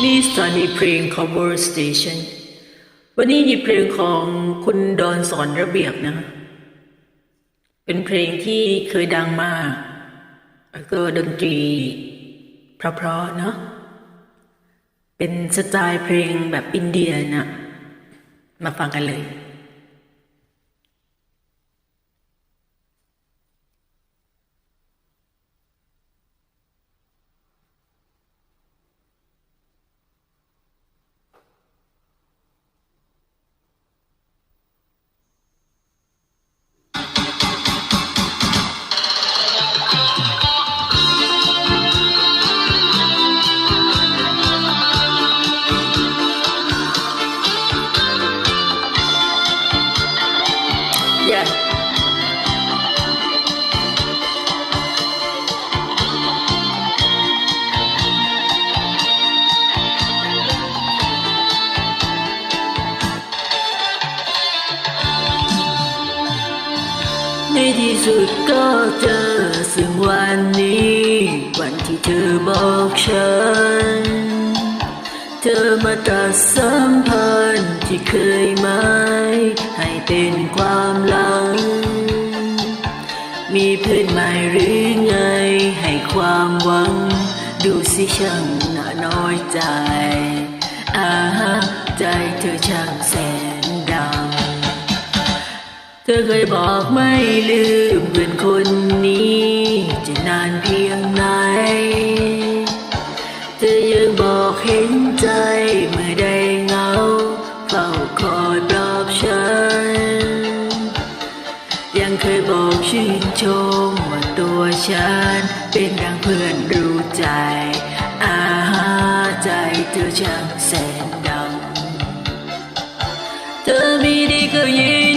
ที่นี่สถานีเพลง cover station วันนี้หยิบเพลงของคุณดอนสอนระเบียบนะคะเป็นเพลงที่เคยดังมากแล้วก็ดนตรีเพราะๆเนาะเป็นสไตล์เพลงแบบอินเดียนะมาฟังกันเลย สุดก็เจอซึ่งวันนี้ วันที่เธอบอกฉัน เธอมาตัดสัมพันธ์ที่เคยหมายให้เป็นความหลัง มีเพื่อนใหม่หรือไงให้ความหวัง ดูสิช่างน่าน้อยใจ อาใจเธอช่างแส ธอเคยบอกไม่ลืมเพื่อนคนนี้ จะนานเพียงไหน เธอยังบอกเห็นใจเมื่อได้เหงาเฝ้าคอยปลอบฉัน ยังเคยบอกชื่นชมว่าตัวฉัน เป็นดังเพื่อนรู้ใจ อาหาใจเธอช่างแสนดำเธอมีดีก็ยิน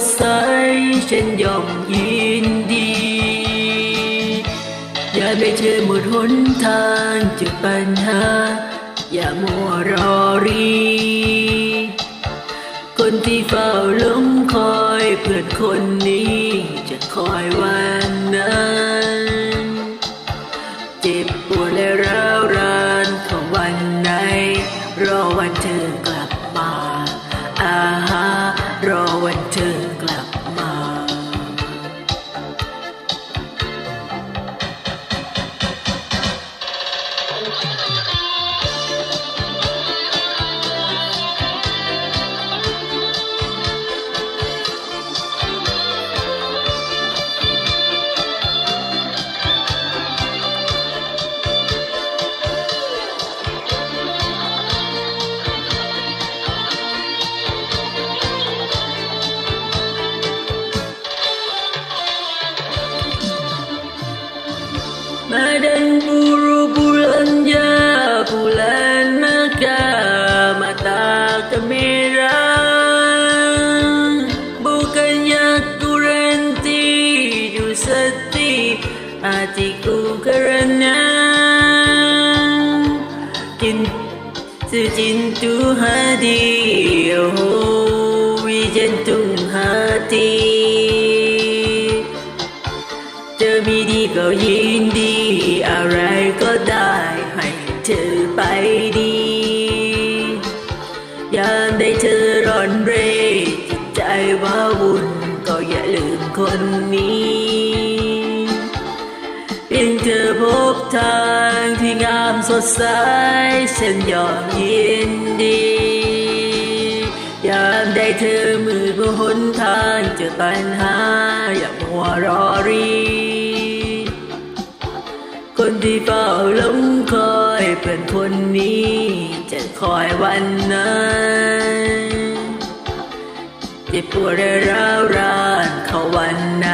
ดใสฉันยอมยินดี อย่าไปเจอหมดหนทางจะปัญหา อย่ามัวรอรี คนที่เฝ้าลงคอยเพื่อนคนนี้จะคอยว่า seti hatiku kerana Secintu hati oh jantung hati เธอมีดีก็ยินดี อะไรก็ได้ให้เธอไปดี ยามได้เธอร้อนเรจิตใจว้าวุ่นก็อย่าลืมคนนี้ ยงเธอพบทางที่งามสดใสฉันยอมยินดี ยามได้เธอมืดบนหนทางเจอปัญหาอย่ามัวรอรี คนที่เฝ้าหลงคอยเป็นคนนี้ จะคอยวันนั้นเจ็บปวดและร้าวรานเขาวันไหน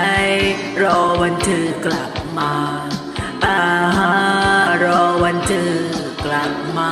รอวันเธอกลับ มาอาหารอวันเจอกลับมา